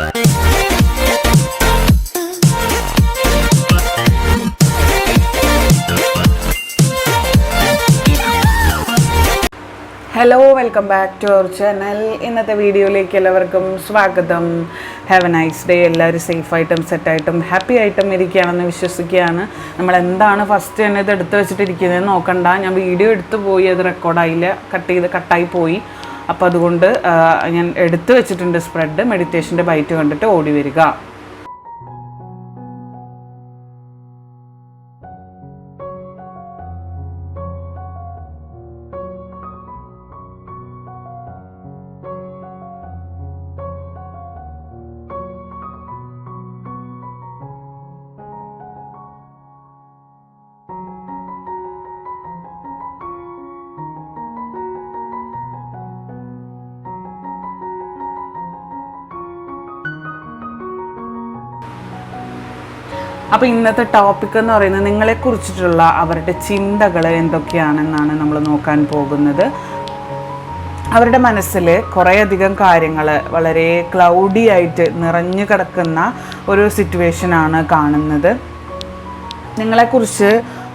Hello welcome back to our channel ഇന്നത്തെ വീഡിയോയിലേക്ക് എല്ലാവർക്കും സ്വാഗതം. ഹാവ് എ നൈസ് ഡേ എല്ലാവരും സേഫായിട്ടും സെറ്റായിട്ടും ഹാപ്പി ആയിട്ടും ഇരിക്കുകയാണെന്ന് വിശ്വസിക്കുകയാണ്. നമ്മൾ എന്താണ് ഫസ്റ്റ് തന്നെ ഇത് എടുത്ത് വെച്ചിട്ടിരിക്കുന്നത് നോക്കണ്ട. ഞാൻ വീഡിയോ എടുത്തു പോയി അത് റെക്കോർഡായില്ല കട്ട് ചെയ്ത് കട്ടായി പോയി. അപ്പോൾ അതുകൊണ്ട് ഞാൻ എടുത്തു വെച്ചിട്ടുണ്ട് സ്പ്രെഡ് മെഡിറ്റേഷന്റെ ബൈറ്റ് കണ്ടിട്ട് ഓടി വരിക. അപ്പോൾ ഇന്നത്തെ ടോപ്പിക് എന്ന് പറയുന്നത് നിങ്ങളെക്കുറിച്ചിട്ടുള്ള അവരുടെ ചിന്തകൾ എന്തൊക്കെയാണെന്നാണ് നമ്മൾ നോക്കാൻ പോകുന്നത്. അവരുടെ മനസ്സിൽ കുറേയധികം കാര്യങ്ങൾ വളരെ ക്ലൗഡി ആയിട്ട് നിറഞ്ഞു കിടക്കുന്ന ഒരു സിറ്റുവേഷനാണ് കാണുന്നത്. നിങ്ങളെക്കുറിച്ച്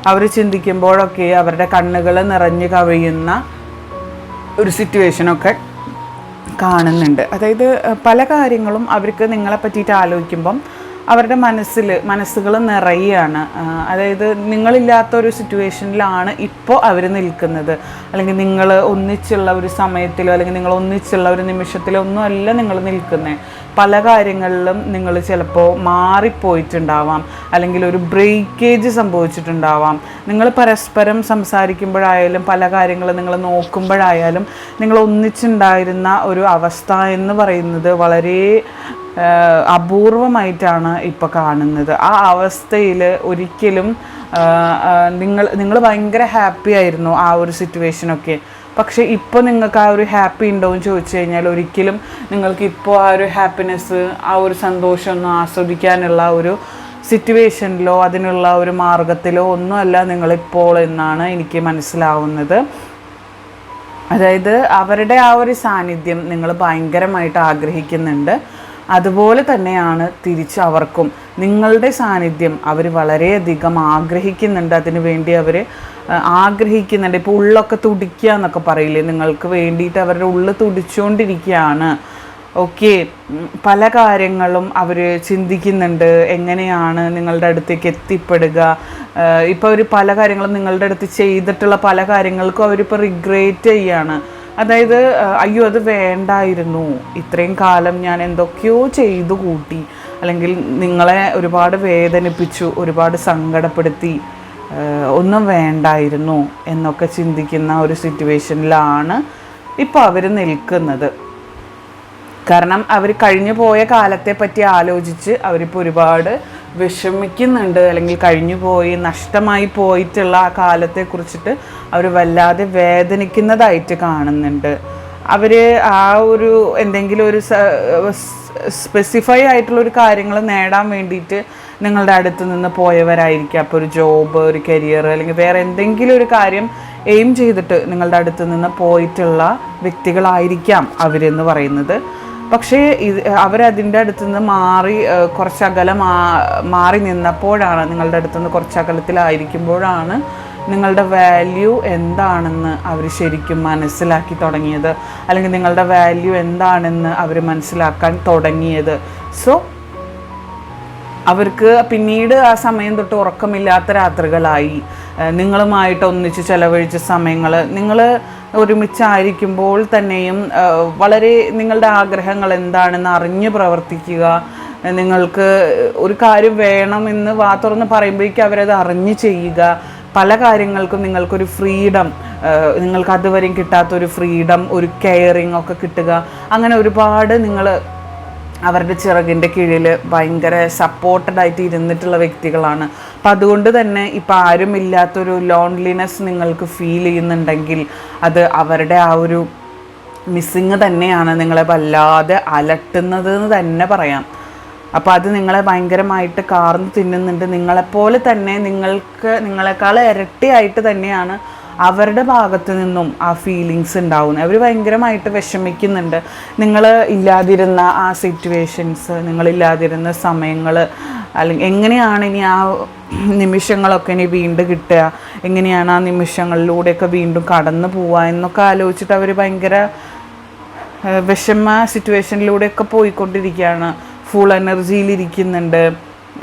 അവർ ചിന്തിക്കുമ്പോഴൊക്കെ അവരുടെ കണ്ണുകൾ നിറഞ്ഞു കവിയുന്ന ഒരു സിറ്റുവേഷനൊക്കെ കാണുന്നുണ്ട്. അതായത് പല കാര്യങ്ങളും അവർക്ക് നിങ്ങളെ പറ്റിയിട്ട് ആലോചിക്കുമ്പം അവരുടെ മനസ്സിൽ മനസ്സുകൾ നിറയുകയാണ് അതായത് നിങ്ങളില്ലാത്ത ഒരു സിറ്റുവേഷനിലാണ് ഇപ്പോൾ അവർ നിൽക്കുന്നത്. അല്ലെങ്കിൽ നിങ്ങൾ ഒന്നിച്ചുള്ള ഒരു സമയത്തിലോ അല്ലെങ്കിൽ നിങ്ങൾ ഒന്നിച്ചുള്ള ഒരു നിമിഷത്തിലോ ഒന്നുമല്ല നിങ്ങൾ നിൽക്കുന്നത് പല കാര്യങ്ങളിലും നിങ്ങൾ ചിലപ്പോൾ മാറിപ്പോയിട്ടുണ്ടാവാം. അല്ലെങ്കിൽ ഒരു ബ്രേക്കേജ് സംഭവിച്ചിട്ടുണ്ടാവാം. നിങ്ങൾ പരസ്പരം സംസാരിക്കുമ്പോഴായാലും പല കാര്യങ്ങളും നിങ്ങൾ നോക്കുമ്പോഴായാലും നിങ്ങൾ ഒന്നിച്ചുണ്ടായിരുന്ന ഒരു അവസ്ഥ എന്ന് പറയുന്നത് വളരെ അപൂർവമായിട്ടാണ് ഇപ്പോൾ കാണുന്നത്. ആ അവസ്ഥയിൽ ഒരിക്കലും നിങ്ങൾ നിങ്ങൾ ഭയങ്കര ഹാപ്പി ആയിരുന്നു ആ ഒരു സിറ്റുവേഷനൊക്കെ പക്ഷെ ഇപ്പോൾ നിങ്ങൾക്ക് ആ ഒരു ഹാപ്പി ഉണ്ടോ എന്ന് ചോദിച്ചു കഴിഞ്ഞാൽ ഒരിക്കലും നിങ്ങൾക്ക് ഇപ്പോൾ ആ ഒരു ഹാപ്പിനെസ് ആ ഒരു സന്തോഷമൊന്നും ആസ്വദിക്കാനുള്ള ഒരു സിറ്റുവേഷനിലോ അതിനുള്ള ഒരു മാർഗത്തിലോ ഒന്നുമല്ല നിങ്ങളിപ്പോൾ എന്നാണ് എനിക്ക് മനസ്സിലാവുന്നത്. അതായത് അവരുടെ ആ ഒരു സാന്നിധ്യം നിങ്ങൾ ഭയങ്കരമായിട്ട് ആഗ്രഹിക്കുന്നുണ്ട്. അതുപോലെ തന്നെയാണ് തിരിച്ച് അവർക്കും നിങ്ങളുടെ സാന്നിധ്യം അവർ വളരെയധികം ആഗ്രഹിക്കുന്നുണ്ട്. അതിനു വേണ്ടി അവർ ആഗ്രഹിക്കുന്നുണ്ട്. ഇപ്പോൾ ഉള്ളൊക്കെ തുടിക്കുക എന്നൊക്കെ പറയില്ലേ? നിങ്ങൾക്ക് വേണ്ടിയിട്ട് അവരുടെ ഉള്ളു തുടിച്ചുകൊണ്ടിരിക്കുകയാണ് ഓക്കെ. പല കാര്യങ്ങളും അവർ ചിന്തിക്കുന്നുണ്ട്. എങ്ങനെയാണ് നിങ്ങളുടെ അടുത്തേക്ക് എത്തിപ്പെടുക? ഇപ്പോൾ അവർ പല കാര്യങ്ങളും നിങ്ങളുടെ അടുത്ത് ചെയ്തിട്ടുള്ള പല കാര്യങ്ങൾക്കും അവരിപ്പോൾ റിഗ്രേറ്റ് ചെയ്യാണ്. അതായത് അയ്യോ അത് വേണ്ടായിരുന്നു. ഇത്രയും കാലം ഞാൻ എന്തൊക്കെയോ ചെയ്തു കൂട്ടി. അല്ലെങ്കിൽ നിങ്ങളെ ഒരുപാട് വേദനിപ്പിച്ചു ഒരുപാട് സങ്കടപ്പെടുത്തി ഒന്നും വേണ്ടായിരുന്നു എന്നൊക്കെ ചിന്തിക്കുന്ന ഒരു സിറ്റുവേഷനിലാണ് ഇപ്പോൾ അവർ നിൽക്കുന്നത്. കാരണം അവർ കഴിഞ്ഞു പോയ കാലത്തെ പറ്റി ആലോചിച്ച് അവരിപ്പോൾ ഒരുപാട് വിഷമിക്കുന്നുണ്ട് അല്ലെങ്കിൽ കഴിഞ്ഞു പോയി നഷ്ടമായി പോയിട്ടുള്ള ആ കാലത്തെ കുറിച്ചിട്ട് അവർ വല്ലാതെ വേദനിക്കുന്നതായിട്ട് കാണുന്നുണ്ട്. അവർ ആ ഒരു എന്തെങ്കിലും ഒരു സ്പെസിഫൈ ആയിട്ടുള്ള ഒരു കാര്യങ്ങൾ നേടാൻ വേണ്ടിയിട്ട് നിങ്ങളുടെ അടുത്ത് നിന്ന് പോയവരായിരിക്കും. അപ്പോൾ ഒരു ജോബ് ഒരു കരിയർ അല്ലെങ്കിൽ വേറെ എന്തെങ്കിലും ഒരു കാര്യം എയിം ചെയ്തിട്ട് നിങ്ങളുടെ അടുത്ത് നിന്ന് പോയിട്ടുള്ള വ്യക്തികളായിരിക്കാം അവരെന്ന് പറയുന്നത്. പക്ഷേ ഇത് അവരതിന്റെ അടുത്ത് നിന്ന് മാറി കുറച്ച് അകലം മാറി നിന്നപ്പോഴാണ് നിങ്ങളുടെ അടുത്ത് നിന്ന് കുറച്ചകലത്തിലായിരിക്കുമ്പോഴാണ് നിങ്ങളുടെ വാല്യൂ എന്താണെന്ന് അവർ ശരിക്കും മനസ്സിലാക്കി തുടങ്ങിയത്. അല്ലെങ്കിൽ നിങ്ങളുടെ വാല്യൂ എന്താണെന്ന് അവർ മനസ്സിലാക്കാൻ തുടങ്ങിയത്. സോ അവർക്ക് പിന്നീട് ആ സമയം തൊട്ട് ഉറക്കമില്ലാത്ത രാത്രികളായി. നിങ്ങളുമായിട്ട് ഒന്നിച്ച് ചിലവഴിച്ച സമയങ്ങൾ നിങ്ങൾ ഒരുമിച്ചായിരിക്കുമ്പോൾ തന്നെയും വളരെ നിങ്ങളുടെ ആഗ്രഹങ്ങൾ എന്താണെന്ന് അറിഞ്ഞ് പ്രവർത്തിക്കുക. നിങ്ങൾക്ക് ഒരു കാര്യം വേണമെന്ന് വാ തുറന്ന് പറയുമ്പോഴേക്കും അവരത് അറിഞ്ഞ് ചെയ്യുക. പല കാര്യങ്ങൾക്കും നിങ്ങൾക്കൊരു ഫ്രീഡം നിങ്ങൾക്ക് അതുവരെയും കിട്ടാത്തൊരു ഫ്രീഡം ഒരു കെയറിങ് ഒക്കെ കിട്ടുക. അങ്ങനെ ഒരുപാട് നിങ്ങൾ അവരുടെ ചിറകിന്റെ കീഴിൽ ഭയങ്കര സപ്പോർട്ടഡായിട്ട് ഇരുന്നിട്ടുള്ള വ്യക്തികളാണ്. അപ്പം അതുകൊണ്ട് തന്നെ ഇപ്പം ആരുമില്ലാത്തൊരു ലോൺലിനെസ് നിങ്ങൾക്ക് ഫീൽ ചെയ്യുന്നുണ്ടെങ്കിൽ അത് അവരുടെ ആ ഒരു മിസ്സിങ് തന്നെയാണ്. നിങ്ങളെ വല്ലാതെ അലട്ടുന്നത് എന്ന് തന്നെ പറയാം. അപ്പോൾ അത് നിങ്ങളെ ഭയങ്കരമായിട്ട് കാർന്ന് തിന്നുന്നുണ്ട്. നിങ്ങളെപ്പോലെ തന്നെ നിങ്ങൾക്ക് നിങ്ങളെക്കാൾ ഇരട്ടിയായിട്ട് തന്നെയാണ് അവരുടെ ഭാഗത്തു നിന്നും ആ ഫീലിങ്സ് ഉണ്ടാവുന്നു. അവർ ഭയങ്കരമായിട്ട് വിഷമിക്കുന്നുണ്ട്. നിങ്ങൾ ഇല്ലാതിരുന്ന ആ സിറ്റുവേഷൻസ് നിങ്ങളില്ലാതിരുന്ന സമയങ്ങൾ അല്ലെങ്കിൽ എങ്ങനെയാണ് ഇനി ആ നിമിഷങ്ങളൊക്കെ ഇനി വീണ്ടും കിട്ടുക? എങ്ങനെയാണ് ആ നിമിഷങ്ങളിലൂടെയൊക്കെ വീണ്ടും കടന്നു പോവുക എന്നൊക്കെ ആലോചിച്ചിട്ട് അവർ ഭയങ്കര വിഷമ സിറ്റുവേഷനിലൂടെയൊക്കെ പോയിക്കൊണ്ടിരിക്കുകയാണ്. ഫുൾ എനർജിയിലിരിക്കുന്നുണ്ട്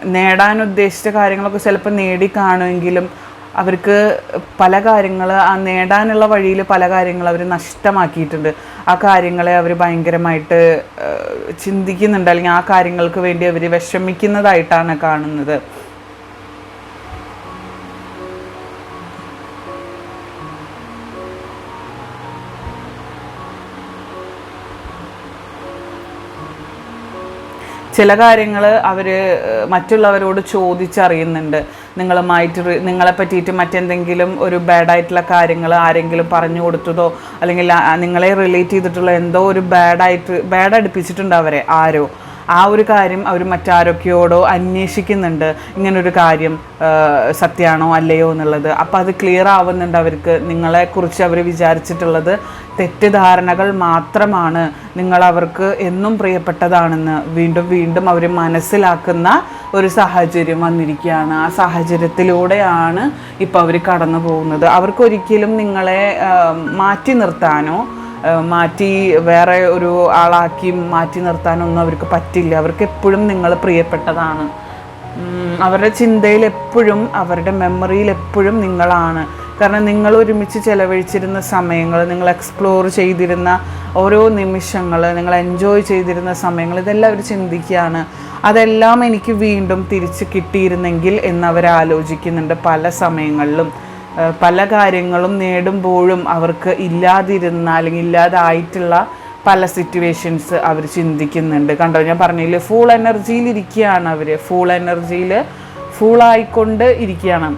നേടാൻ ഉദ്ദേശിച്ച കാര്യങ്ങളൊക്കെ ചിലപ്പോൾ നേടി കാണുമെങ്കിലും അവർക്ക് പല കാര്യങ്ങൾ ആ നേടാനുള്ള വഴിയിൽ പല കാര്യങ്ങൾ അവർ നഷ്ടമാക്കിയിട്ടുണ്ട്. ആ കാര്യങ്ങളെ അവർ ഭയങ്കരമായിട്ട് ചിന്തിക്കുന്നുണ്ട്. അല്ലെങ്കിൽ ആ കാര്യങ്ങൾക്ക് വേണ്ടി അവർ വിഷമിക്കുന്നതായിട്ടാണ് കാണുന്നത്. ചില കാര്യങ്ങൾ അവർ മറ്റുള്ളവരോട് ചോദിച്ചറിയുന്നുണ്ട്. നിങ്ങളുമായിട്ട് നിങ്ങളെ പറ്റിയിട്ട് മറ്റെന്തെങ്കിലും ഒരു ബാഡായിട്ടുള്ള കാര്യങ്ങൾ ആരെങ്കിലും പറഞ്ഞു കൊടുത്തതോ അല്ലെങ്കിൽ നിങ്ങളെ റിലേറ്റ് ചെയ്തിട്ടുള്ള എന്തോ ഒരു ബാഡായിട്ട് ബാഡ് അടുപ്പിച്ചിട്ടുണ്ട് അവരെ ആരോ. ആ ഒരു കാര്യം അവർ മറ്റാരൊക്കെയോടോ അന്വേഷിക്കുന്നുണ്ട്. ഇങ്ങനൊരു കാര്യം സത്യമാണോ അല്ലയോ എന്നുള്ളത്. അപ്പോൾ അത് ക്ലിയർ ആവുന്നുണ്ട് അവർക്ക്. നിങ്ങളെക്കുറിച്ച് അവർ വിചാരിച്ചിട്ടുള്ളത് തെറ്റിദ്ധാരണകൾ മാത്രമാണ്. നിങ്ങൾ അവർക്ക് എന്നും പ്രിയപ്പെട്ടതാണെന്ന് വീണ്ടും വീണ്ടും അവർ മനസ്സിലാക്കുന്ന ഒരു സാഹചര്യം വന്നിരിക്കുകയാണ്. ആ സാഹചര്യത്തിലൂടെയാണ് ഇപ്പോൾ അവർ കടന്നു പോകുന്നത് അവർക്കൊരിക്കലും നിങ്ങളെ മാറ്റി നിർത്താനോ മാറ്റി വേറെ ഒരു ആളാക്കി മാറ്റി നിർത്താനൊന്നും അവർക്ക് പറ്റില്ല. അവർക്ക് എപ്പോഴും നിങ്ങൾ പ്രിയപ്പെട്ടതാണ്. അവരുടെ ചിന്തയിൽ എപ്പോഴും അവരുടെ മെമ്മറിയിൽ എപ്പോഴും നിങ്ങളാണ്. കാരണം നിങ്ങൾ ഒരുമിച്ച് ചെലവഴിച്ചിരുന്ന സമയങ്ങൾ നിങ്ങൾ എക്സ്പ്ലോർ ചെയ്തിരുന്ന ഓരോ നിമിഷങ്ങൾ നിങ്ങൾ എൻജോയ് ചെയ്തിരുന്ന സമയങ്ങൾ ഇതെല്ലാം അവർ ചിന്തിക്കുകയാണ്. അതെല്ലാം എനിക്ക് വീണ്ടും തിരിച്ച് കിട്ടിയിരുന്നെങ്കിൽ എന്നവർ ആലോചിക്കുന്നുണ്ട് പല സമയങ്ങളിലും. പല കാര്യങ്ങളും നേടുമ്പോഴും അവർക്ക് ഇല്ലാതിരുന്ന അല്ലെങ്കിൽ ഇല്ലാതായിട്ടുള്ള പല സിറ്റുവേഷൻസ് അവർ ചിന്തിക്കുന്നുണ്ട്. കണ്ടോ ഞാൻ പറഞ്ഞില്ലേ ഫുൾ എനർജിയിൽ ഇരിക്കുകയാണ് അവർ ഫുൾ എനർജിയിൽ ആയിക്കൊണ്ട് ഇരിക്കുകയാണ്.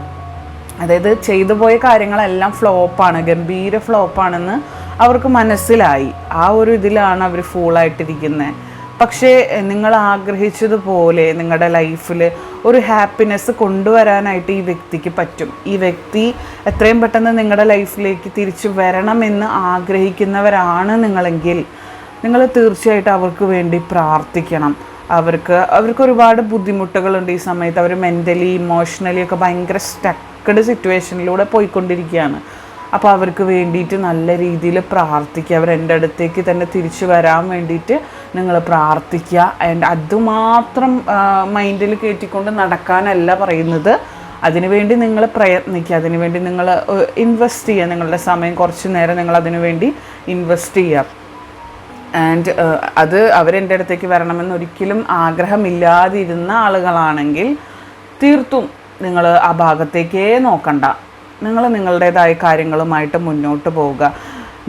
അതായത് ചെയ്തു പോയ കാര്യങ്ങളെല്ലാം ഫ്ലോപ്പാണ് ഗംഭീര ഫ്ലോപ്പാണെന്ന് അവർക്ക് മനസ്സിലായി. ആ ഒരു ഇതിലാണ് അവർ ഫുള്ളായിട്ടിരിക്കുന്നത് പക്ഷേ നിങ്ങൾ ആഗ്രഹിച്ചതുപോലെ നിങ്ങളുടെ ലൈഫിൽ ഒരു ഹാപ്പിനെസ് കൊണ്ടുവരാനായിട്ട് ഈ വ്യക്തിക്ക് പറ്റും. ഈ വ്യക്തി എത്രയും പെട്ടെന്ന് നിങ്ങളുടെ ലൈഫിലേക്ക് തിരിച്ചു വരണമെന്ന് ആഗ്രഹിക്കുന്നവരാണ് നിങ്ങളെങ്കിൽ നിങ്ങൾ തീർച്ചയായിട്ടും അവർക്ക് വേണ്ടി പ്രാർത്ഥിക്കണം. അവർക്ക് അവർക്ക് ഒരുപാട് ബുദ്ധിമുട്ടുകളുണ്ട് ഈ സമയത്ത്. അവർ മെന്റലി ഇമോഷണലി ഒക്കെ ഭയങ്കര സ്റ്റക്കഡ് സിറ്റുവേഷനിലൂടെ പോയിക്കൊണ്ടിരിക്കുകയാണ്. അപ്പോൾ അവർക്ക് വേണ്ടിയിട്ട് നല്ല രീതിയിൽ പ്രാർത്ഥിക്കുക. അവർ എന്റെ അടുത്തേക്ക് തന്നെ തിരിച്ചു വരാൻ വേണ്ടിയിട്ട് നിങ്ങൾ പ്രാർത്ഥിക്കുക. ആൻഡ് അതുമാത്രം മൈൻഡിൽ കയറ്റിക്കൊണ്ട് നടക്കാനല്ല പറയുന്നത്. അതിനുവേണ്ടി നിങ്ങൾ പ്രയത്നിക്കുക. അതിനുവേണ്ടി നിങ്ങൾ ഇൻവെസ്റ്റ് ചെയ്യുക. നിങ്ങളുടെ സമയം കുറച്ച് നേരം നിങ്ങൾ അതിനുവേണ്ടി ഇൻവെസ്റ്റ് ചെയ്യുക. ആൻഡ് അത് അവരെന്റെ അടുത്തേക്ക് വരണമെന്ന് ഒരിക്കലും ആഗ്രഹമില്ലാതിരുന്ന ആളുകളാണെങ്കിൽ തീർത്തും നിങ്ങൾ ആ ഭാഗത്തേക്കേ നോക്കണ്ട. നിങ്ങൾ നിങ്ങളുടേതായ കാര്യങ്ങളുമായിട്ട് മുന്നോട്ട് പോവുക.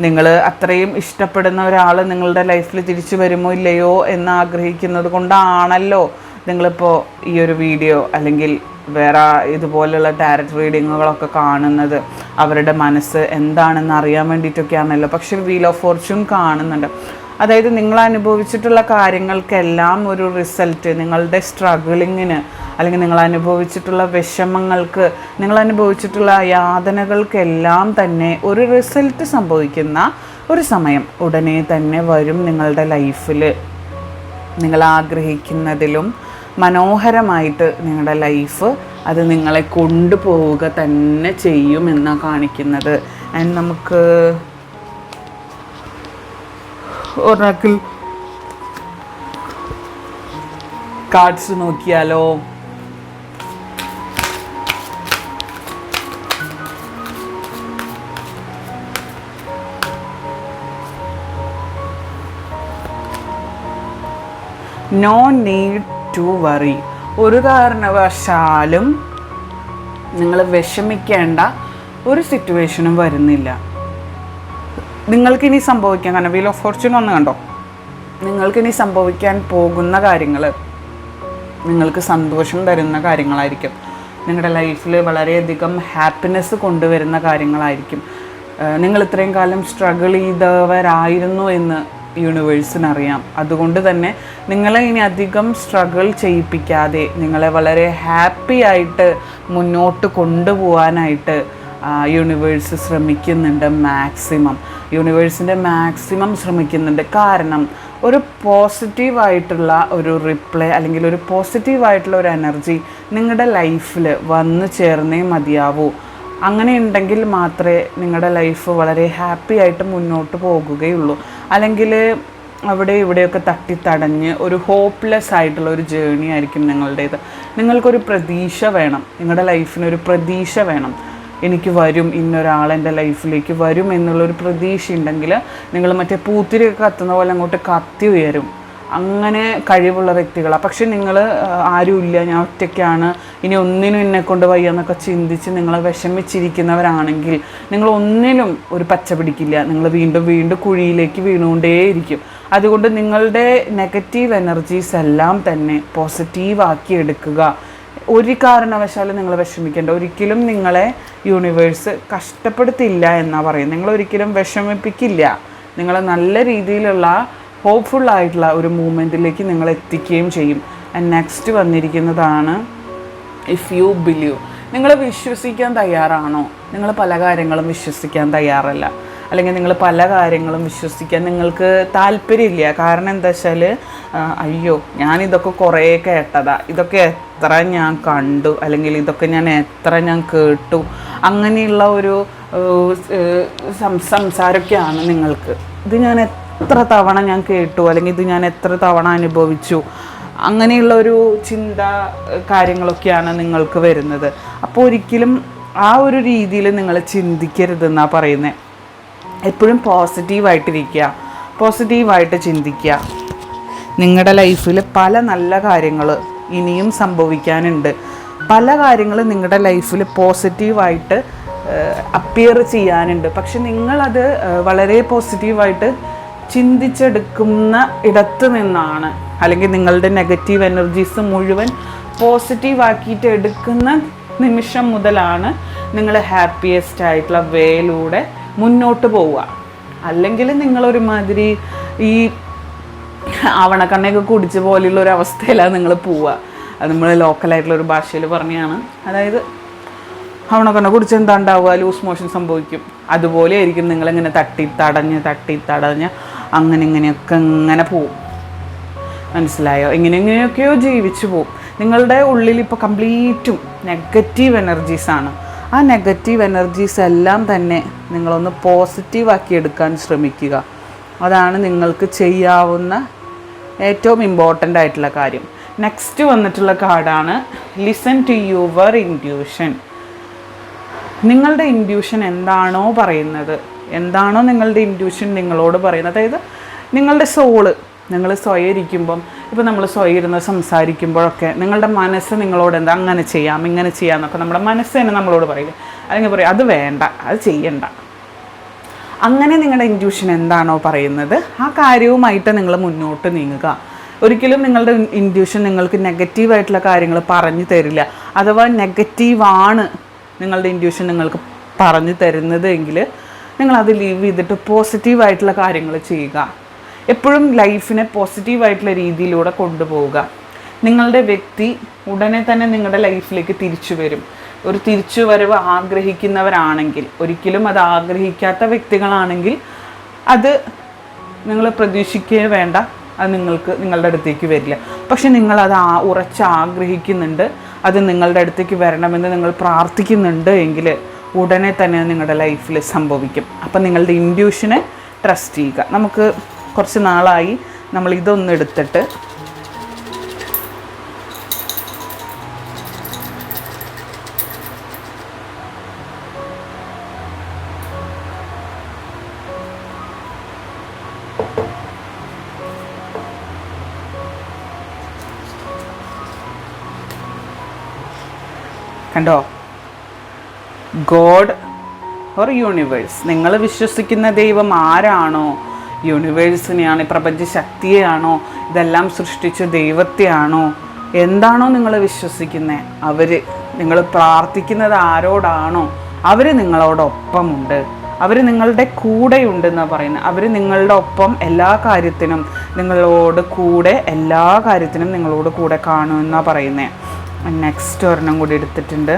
നിങ്ങൾ അത്രയും ഇഷ്ടപ്പെടുന്ന ഒരാൾ നിങ്ങളുടെ ലൈഫിൽ തിരിച്ചു വരുമോ ഇല്ലയോ എന്ന് ആഗ്രഹിക്കുന്നത് കൊണ്ടാണല്ലോ നിങ്ങളിപ്പോൾ ഈ ഒരു വീഡിയോ അല്ലെങ്കിൽ വേറെ ഇതുപോലെയുള്ള ടാരറ്റ് റീഡിങ്ങുകളൊക്കെ കാണുന്നത്. അവരുടെ മനസ്സ് എന്താണെന്ന് അറിയാൻ വേണ്ടിയിട്ടൊക്കെയാണല്ലോ. പക്ഷേ വീൽ ഓഫ് ഫോർച്യൂൺ കാണുന്നുണ്ട്. അതായത് നിങ്ങൾ അനുഭവിച്ചിട്ടുള്ള കാര്യങ്ങൾക്കെല്ലാം ഒരു റിസൾട്ട് നിങ്ങളുടെ സ്ട്രഗിളിങ്ങിന് അല്ലെങ്കിൽ നിങ്ങൾ അനുഭവിച്ചിട്ടുള്ള വിഷമങ്ങൾക്ക് നിങ്ങൾ അനുഭവിച്ചിട്ടുള്ള യാതനകൾക്കെല്ലാം തന്നെ ഒരു റിസൾട്ട് സംഭവിക്കുന്ന ഒരു സമയം ഉടനെ തന്നെ വരും നിങ്ങളുടെ ലൈഫിൽ. നിങ്ങൾ ആഗ്രഹിക്കുന്നതിലും മനോഹരമായിട്ട് നിങ്ങളുടെ ലൈഫ് അത് നിങ്ങളെ കൊണ്ടുപോവുക തന്നെ ചെയ്യുമെന്നാണ് കാണിക്കുന്നത്. ആൻഡ് നമുക്ക് ഒരാക്കിൽ കാർഡ്സ് നോക്കിയാലോ? നോ നീഡ് ടു വറി ഒരു കാരണവശാലും നിങ്ങൾ വിഷമിക്കേണ്ട ഒരു സിറ്റുവേഷനും വരുന്നില്ല. നിങ്ങൾക്കിനി സംഭവിക്കാൻ കാരണം വീൽ ഓഫ് ഫോർച്യൂൺ ഒന്ന് കണ്ടോ? നിങ്ങൾക്കിനി സംഭവിക്കാൻ പോകുന്ന കാര്യങ്ങൾ നിങ്ങൾക്ക് സന്തോഷം തരുന്ന കാര്യങ്ങളായിരിക്കും. നിങ്ങളുടെ ലൈഫിൽ വളരെയധികം ഹാപ്പിനെസ് കൊണ്ടുവരുന്ന കാര്യങ്ങളായിരിക്കും. നിങ്ങൾ ഇത്രയും കാലം സ്ട്രഗിൾ ചെയ്തവരായിരുന്നു എന്ന് യൂണിവേഴ്സിനറിയാം അതുകൊണ്ട് തന്നെ നിങ്ങളെ ഇനി അധികം സ്ട്രഗിൾ ചെയ്യിപ്പിക്കാതെ നിങ്ങളെ വളരെ ഹാപ്പി ആയിട്ട് മുന്നോട്ട് കൊണ്ടുപോകാനായിട്ട് യൂണിവേഴ്സ് ശ്രമിക്കുന്നുണ്ട് മാക്സിമം യൂണിവേഴ്സിന്റെ മാക്സിമം ശ്രമിക്കുന്നുണ്ട്. കാരണം ഒരു പോസിറ്റീവായിട്ടുള്ള ഒരു റിപ്ലൈ അല്ലെങ്കിൽ ഒരു പോസിറ്റീവായിട്ടുള്ള ഒരു എനർജി നിങ്ങളുടെ ലൈഫിൽ വന്നു ചേർന്നേ മതിയാവൂ. അങ്ങനെ ഉണ്ടെങ്കിൽ മാത്രമേ നിങ്ങളുടെ ലൈഫ് വളരെ ഹാപ്പി ആയിട്ട് മുന്നോട്ട് പോകുകയുള്ളൂ. അല്ലെങ്കിൽ അവിടെ ഇവിടെയൊക്കെ തട്ടിത്തടഞ്ഞ് ഒരു ഹോപ്പ്ലെസ് ആയിട്ടുള്ള ഒരു ജേണി ആയിരിക്കും നിങ്ങളുടേത്. നിങ്ങൾക്കൊരു പ്രതീക്ഷ വേണം. നിങ്ങളുടെ ലൈഫിനൊരു പ്രതീക്ഷ വേണം. എനിക്ക് വരും ഇന്നൊരാൾ എന്റെ ലൈഫിലേക്ക് വരും എന്നുള്ളൊരു പ്രതീക്ഷ ഉണ്ടെങ്കിൽ നിങ്ങൾ മറ്റേ പൂത്തിരിയൊക്കെ കത്തുന്ന പോലെ അങ്ങോട്ട് കത്തി ഉയരും. അങ്ങനെ കഴിവുള്ള വ്യക്തികളാണ് പക്ഷെ നിങ്ങൾ ആരുമില്ല ഞാൻ ഒറ്റയ്ക്കാണ് ഇനി ഒന്നിനും എന്നെ കൊണ്ട് വയ്യ എന്നൊക്കെ ചിന്തിച്ച് നിങ്ങൾ വിഷമിച്ചിരിക്കുന്നവരാണെങ്കിൽ നിങ്ങൾ ഒന്നിനും ഒരു പച്ച പിടിക്കില്ല. നിങ്ങൾ വീണ്ടും വീണ്ടും കുഴിയിലേക്ക് വീണുകൊണ്ടേയിരിക്കും. അതുകൊണ്ട് നിങ്ങളുടെ നെഗറ്റീവ് എനർജീസ് എല്ലാം തന്നെ പോസിറ്റീവാക്കി എടുക്കുക. ഒരു കാരണവശാലും നിങ്ങൾ വിഷമിക്കേണ്ട. ഒരിക്കലും നിങ്ങളെ യൂണിവേഴ്സ് കഷ്ടപ്പെടുത്തില്ല എന്നാണ് പറയുന്നത്. നിങ്ങൾ ഒരിക്കലും വിഷമിപ്പിക്കില്ല. നിങ്ങൾ നല്ല രീതിയിലുള്ള ഹോപ്പ്ഫുൾ ആയിട്ടുള്ള ഒരു മൂമെന്റിലേക്ക് നിങ്ങൾ എത്തിക്കുകയും ചെയ്യും. ആൻഡ് നെക്സ്റ്റ് വന്നിരിക്കുന്നതാണ് ഇഫ് യു ബിലീവ് നിങ്ങൾ വിശ്വസിക്കാൻ തയ്യാറാണോ? നിങ്ങൾ പല കാര്യങ്ങളും വിശ്വസിക്കാൻ തയ്യാറല്ല. അല്ലെങ്കിൽ നിങ്ങൾ പല കാര്യങ്ങളും വിശ്വസിക്കാൻ നിങ്ങൾക്ക് താല്പര്യമില്ല. കാരണം എന്താ വെച്ചാൽ അയ്യോ ഞാനിതൊക്കെ കുറേ കേട്ടതാ. ഇതൊക്കെ എത്ര ഞാൻ കണ്ടു. അല്ലെങ്കിൽ ഇതൊക്കെ ഞാൻ എത്ര ഞാൻ കേട്ടു. അങ്ങനെയുള്ള ഒരു സംസാരമൊക്കെയാണ് നിങ്ങൾക്ക്. ഇത് ഞാൻ എത്ര തവണ ഞാൻ കേട്ടു. അല്ലെങ്കിൽ ഇത് ഞാൻ എത്ര തവണ അനുഭവിച്ചു. അങ്ങനെയുള്ള ഒരു ചിന്ത കാര്യങ്ങളൊക്കെയാണ് നിങ്ങൾക്ക് വരുന്നത്. അപ്പോൾ ഒരിക്കലും ആ ഒരു രീതിയിൽ നിങ്ങൾ ചിന്തിക്കരുതെന്നാണ് പറയുന്നത്. എപ്പോഴും പോസിറ്റീവായിട്ടിരിക്കുക പോസിറ്റീവായിട്ട് ചിന്തിക്കുക. നിങ്ങളുടെ ലൈഫിൽ പല നല്ല കാര്യങ്ങൾ ഇനിയും സംഭവിക്കാനുണ്ട്. പല കാര്യങ്ങളും നിങ്ങളുടെ ലൈഫിൽ പോസിറ്റീവായിട്ട് അപ്പിയർ ചെയ്യാനുണ്ട്. പക്ഷെ നിങ്ങളത് വളരെ പോസിറ്റീവായിട്ട് ചിന്തിച്ചെടുക്കുന്ന ഇടത്ത് നിന്നാണ്. അല്ലെങ്കിൽ നിങ്ങളുടെ നെഗറ്റീവ് എനർജീസ് മുഴുവൻ പോസിറ്റീവാക്കിയിട്ട് എടുക്കുന്ന നിമിഷം മുതലാണ് നിങ്ങൾ ഹാപ്പിയസ്റ്റ് ആയിട്ടുള്ള വേയിലൂടെ മുന്നോട്ട് പോവുക. അല്ലെങ്കിൽ നിങ്ങളൊരുമാതിരി ഈ ആവണക്കണ്ണയൊക്കെ കുടിച്ച പോലെയുള്ള ഒരു അവസ്ഥയിലാണ് നിങ്ങൾ പോവുക. അത് നമ്മൾ ലോക്കലായിട്ടുള്ള ഒരു ഭാഷയിൽ പറഞ്ഞാണ്. അതായത് ആവണക്കണ്ണ കുടിച്ച് എന്താ ഉണ്ടാവുക ലൂസ് മോഷൻ സംഭവിക്കും. അതുപോലെ ആയിരിക്കും നിങ്ങളിങ്ങനെ തട്ടി തടഞ്ഞ് തട്ടി തടഞ്ഞ് അങ്ങനെ ഇങ്ങനെയൊക്കെ ഇങ്ങനെ പോവും. മനസ്സിലായോ? ഇങ്ങനെ ഇങ്ങനെയൊക്കെയോ ജീവിച്ചു പോവും. നിങ്ങളുടെ ഉള്ളിൽ ഇപ്പോൾ കംപ്ലീറ്റും നെഗറ്റീവ് എനർജീസാണ് ആ നെഗറ്റീവ് എനർജീസ് എല്ലാം തന്നെ നിങ്ങളൊന്ന് പോസിറ്റീവ് ആക്കി എടുക്കാൻ ശ്രമിക്കുക. അതാണ് നിങ്ങൾക്ക് ചെയ്യാവുന്ന ഏറ്റവും ഇമ്പോർട്ടന്റ് ആയിട്ടുള്ള കാര്യം. നെക്സ്റ്റ് വന്നിട്ടുള്ള കാർഡാണ് ലിസൺ ടു യുവർ ഇൻഡ്യൂഷൻ നിങ്ങളുടെ ഇൻഡ്യൂഷൻ എന്താണോ പറയുന്നത്. എന്താണോ നിങ്ങളുടെ ഇൻഡ്യൂഷൻ നിങ്ങളോട് പറയുന്നത്. അതായത് നിങ്ങളുടെ സോൾ നിങ്ങൾ സ്വയം ഇരിക്കുമ്പം ഇപ്പോൾ നമ്മൾ സ്വയം ഇരുന്ന് സംസാരിക്കുമ്പോഴൊക്കെ നിങ്ങളുടെ മനസ്സ് നിങ്ങളോട് എന്താ അങ്ങനെ ചെയ്യാം ഇങ്ങനെ ചെയ്യാം എന്നൊക്കെ നമ്മുടെ മനസ്സ് തന്നെ നമ്മളോട് പറയില്ല? അല്ലെങ്കിൽ പറയും അത് വേണ്ട അത് ചെയ്യണ്ട. അങ്ങനെ നിങ്ങളുടെ ഇന്റ്യൂഷൻ എന്താണോ പറയുന്നത് ആ കാര്യവുമായിട്ട് നിങ്ങൾ മുന്നോട്ട് നീങ്ങുക. ഒരിക്കലും നിങ്ങളുടെ ഇന്റ്യൂഷൻ നിങ്ങൾക്ക് നെഗറ്റീവായിട്ടുള്ള കാര്യങ്ങൾ പറഞ്ഞു തരില്ല. അഥവാ നെഗറ്റീവാണ് നിങ്ങളുടെ ഇന്റ്യൂഷൻ നിങ്ങൾക്ക് പറഞ്ഞു തരുന്നത് എങ്കിൽ നിങ്ങളത് ലീവ് ചെയ്തിട്ട് പോസിറ്റീവായിട്ടുള്ള കാര്യങ്ങൾ ചെയ്യുക. എപ്പോഴും ലൈഫിനെ പോസിറ്റീവായിട്ടുള്ള രീതിയിലൂടെ കൊണ്ടുപോവുക. നിങ്ങളുടെ വ്യക്തി ഉടനെ തന്നെ നിങ്ങളുടെ ലൈഫിലേക്ക് തിരിച്ചു വരും. ഒരു തിരിച്ചു വരവ് ആഗ്രഹിക്കുന്നവരാണെങ്കിൽ ഒരിക്കലും അത് ആഗ്രഹിക്കാത്ത വ്യക്തികളാണെങ്കിൽ അത് നിങ്ങൾ പ്രതീക്ഷിക്കുകയേ വേണ്ട അത് നിങ്ങൾക്ക് നിങ്ങളുടെ അടുത്തേക്ക് വരില്ല. പക്ഷെ നിങ്ങളത് ആ ഉറച്ച് ആഗ്രഹിക്കുന്നുണ്ട് അത് നിങ്ങളുടെ അടുത്തേക്ക് വരണമെന്ന് നിങ്ങൾ പ്രാർത്ഥിക്കുന്നുണ്ട് എങ്കിൽ ഉടനെ തന്നെ നിങ്ങളുടെ ലൈഫിൽ സംഭവിക്കും. അപ്പം നിങ്ങളുടെ ഇൻഡ്യൂഷനെ ട്രസ്റ്റ് ചെയ്യുക. നമുക്ക് കുറച്ച് നാളായി നമ്മൾ ഇതൊന്ന് എടുത്തിട്ട് കണ്ടോ? God or universe. നിങ്ങൾ വിശ്വസിക്കുന്ന ദൈവം ആരാണോ? യൂണിവേഴ്സിനെയാണ് പ്രപഞ്ച ശക്തിയെയാണോ ഇതെല്ലാം സൃഷ്ടിച്ച ദൈവത്തെയാണോ എന്താണോ നിങ്ങൾ വിശ്വസിക്കുന്നത് അവർ നിങ്ങൾ പ്രാർത്ഥിക്കുന്നത് ആരോടാണോ അവർ നിങ്ങളോടൊപ്പമുണ്ട്. അവർ നിങ്ങളുടെ കൂടെയുണ്ടെന്നാണ് പറയുന്നത് അവർ നിങ്ങളുടെ ഒപ്പം എല്ലാ കാര്യത്തിനും നിങ്ങളോട് കൂടെ എല്ലാ കാര്യത്തിനും നിങ്ങളോട് കൂടെ കാണുമെന്നാണ് പറയുന്നത് നെക്സ്റ്റ് ഒരെണ്ണം കൂടി എടുത്തിട്ടുണ്ട്.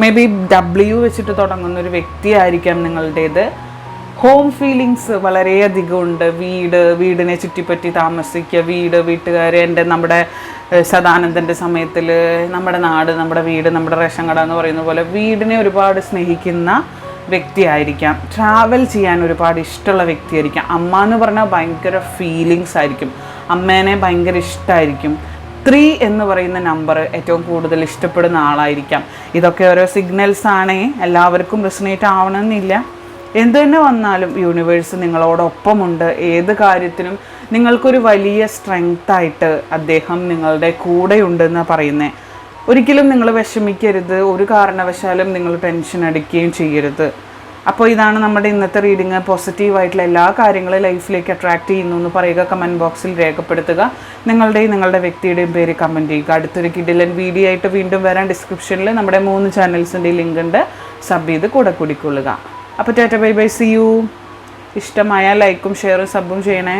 മേ ബി ഡബ്ല്യു വെച്ചിട്ട് തുടങ്ങുന്ന ഒരു വ്യക്തിയായിരിക്കാം നിങ്ങളുടേത്. ഹോം ഫീലിങ്സ് വളരെയധികം ഉണ്ട് വീട് വീടിനെ ചുറ്റിപ്പറ്റി താമസിക്കുക വീട് വീട്ടുകാർ എന്റെ നമ്മുടെ സദാനന്ദന്റെ സമയത്തിൽ നമ്മുടെ നാട് നമ്മുടെ വീട് നമ്മുടെ റേഷൻ കട എന്ന് പറയുന്ന പോലെ വീടിനെ ഒരുപാട് സ്നേഹിക്കുന്ന വ്യക്തിയായിരിക്കാം. ട്രാവൽ ചെയ്യാൻ ഒരുപാട് ഇഷ്ടമുള്ള വ്യക്തിയായിരിക്കാം. അമ്മ എന്ന് പറഞ്ഞാൽ ഭയങ്കര ഫീലിങ്സ് ആയിരിക്കും. അമ്മേനെ ഭയങ്കര ഇഷ്ടമായിരിക്കും ത്രീ എന്ന് പറയുന്ന നമ്പർ ഏറ്റവും കൂടുതൽ ഇഷ്ടപ്പെടുന്ന ആളായിരിക്കാം. ഇതൊക്കെ ഓരോ സിഗ്നൽസ് ആണേ. എല്ലാവർക്കും റെസിനേറ്റ് ആവണമെന്നില്ല. എന്ത് തന്നെ വന്നാലും യൂണിവേഴ്സ് നിങ്ങളോടൊപ്പമുണ്ട്. ഏത് കാര്യത്തിനും നിങ്ങൾക്കൊരു വലിയ സ്ട്രെങ്ത്തായിട്ട് അദ്ദേഹം നിങ്ങളുടെ കൂടെയുണ്ടെന്ന് പറയുന്നത് ഒരിക്കലും നിങ്ങൾ വിഷമിക്കരുത്. ഒരു കാരണവശാലും നിങ്ങൾ ടെൻഷൻ അടിക്കുകയും ചെയ്യരുത്. അപ്പോൾ ഇതാണ് നമ്മുടെ ഇന്നത്തെ റീഡിങ് പോസിറ്റീവായിട്ടുള്ള എല്ലാ കാര്യങ്ങളും ലൈഫിലേക്ക് അട്രാക്റ്റ് ചെയ്യുന്നു എന്ന് പറയുക കമന്റ് ബോക്സിൽ രേഖപ്പെടുത്തുക. നിങ്ങളുടെയും നിങ്ങളുടെ വ്യക്തിയുടെയും പേര് കമന്റ് ചെയ്യുക. അടുത്തൊരു കിഡിലൻ വീഡിയോ ആയിട്ട് വീണ്ടും വരാൻ ഡിസ്ക്രിപ്ഷനിൽ നമ്മുടെ മൂന്ന് ചാനൽസിന്റെ ലിങ്ക് ഉണ്ട്. സബ് ചെയ്ത് കൂടെ കൂടിക്കൊള്ളുക. അപ്പോൾ tata bye bye. See you ഇഷ്ടമായ ലൈക്കും ഷെയറും സബും ചെയ്യണേ.